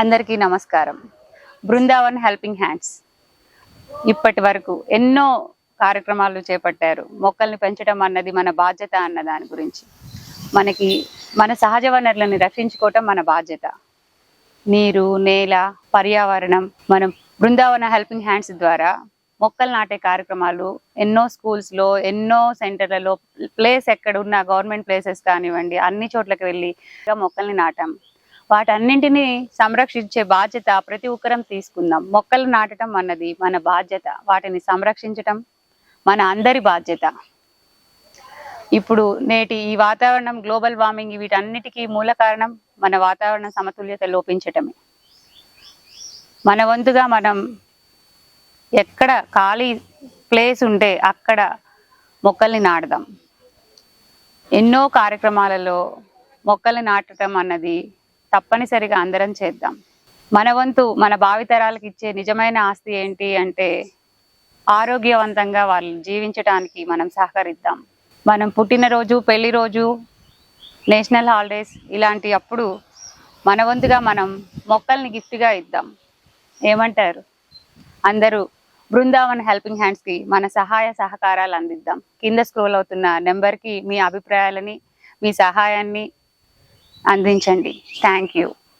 అందరికీ నమస్కారం. Brindavan helping hands. ఇప్పటి వరకు ఎన్నో కార్యక్రమాలు చేపట్టారు. మొక్కల్ని పెంచడం అన్నది మన బాధ్యత అన్న దాని గురించి. మనకి మన సహజ వనరులను రక్షించుకోవటం మన బాధ్యత. నీరు నేల పర్యావరణం మనం బృందావన హెల్పింగ్ హ్యాండ్స్ ద్వారా మొక్కలు నాటే కార్యక్రమాలు ఎన్నో స్కూల్స్లో ఎన్నో సెంటర్లలో ప్లేస్ ఎక్కడ ఉన్న గవర్నమెంట్ ప్లేసెస్ కానివ్వండి అన్ని చోట్లకి వెళ్ళి మొక్కల్ని నాటాం. వాటన్నింటినీ సంరక్షించే బాధ్యత ప్రతి ఒక్కరం తీసుకుందాం. మొక్కలు నాటడం అన్నది మన బాధ్యత. వాటిని సంరక్షించటం మన అందరి బాధ్యత. ఇప్పుడు నేటి ఈ వాతావరణం గ్లోబల్ వార్మింగ్ వీటన్నిటికీ మూల కారణం మన వాతావరణ సమతుల్యత లోపించటమే. మన వంతుగా మనం ఎక్కడ ఖాళీ ప్లేస్ ఉంటే అక్కడ మొక్కల్ని నాటుదాం. ఎన్నో కార్యక్రమాలలో మొక్కలు నాటడం అన్నది తప్పనిసరిగా అందరం చేద్దాం. మన వంతు మన భావితరాలకు ఇచ్చే నిజమైన ఆస్తి ఏంటి అంటే ఆరోగ్యవంతంగా వాళ్ళు జీవించడానికి మనం సహకరిద్దాం. మనం పుట్టినరోజు పెళ్ళి రోజు నేషనల్ హాలిడేస్ ఇలాంటి అప్పుడు మన వంతుగా మనం మొక్కల్ని గిఫ్ట్గా ఇద్దాం. ఏమంటారు? అందరూ బృందావన్ హెల్పింగ్ హ్యాండ్స్కి మన సహాయ సహకారాలు అందిద్దాం. కింద స్క్రోల్ అవుతున్న నెంబర్కి మీ అభిప్రాయాలని మీ సహాయాన్ని అందించండి. Thank you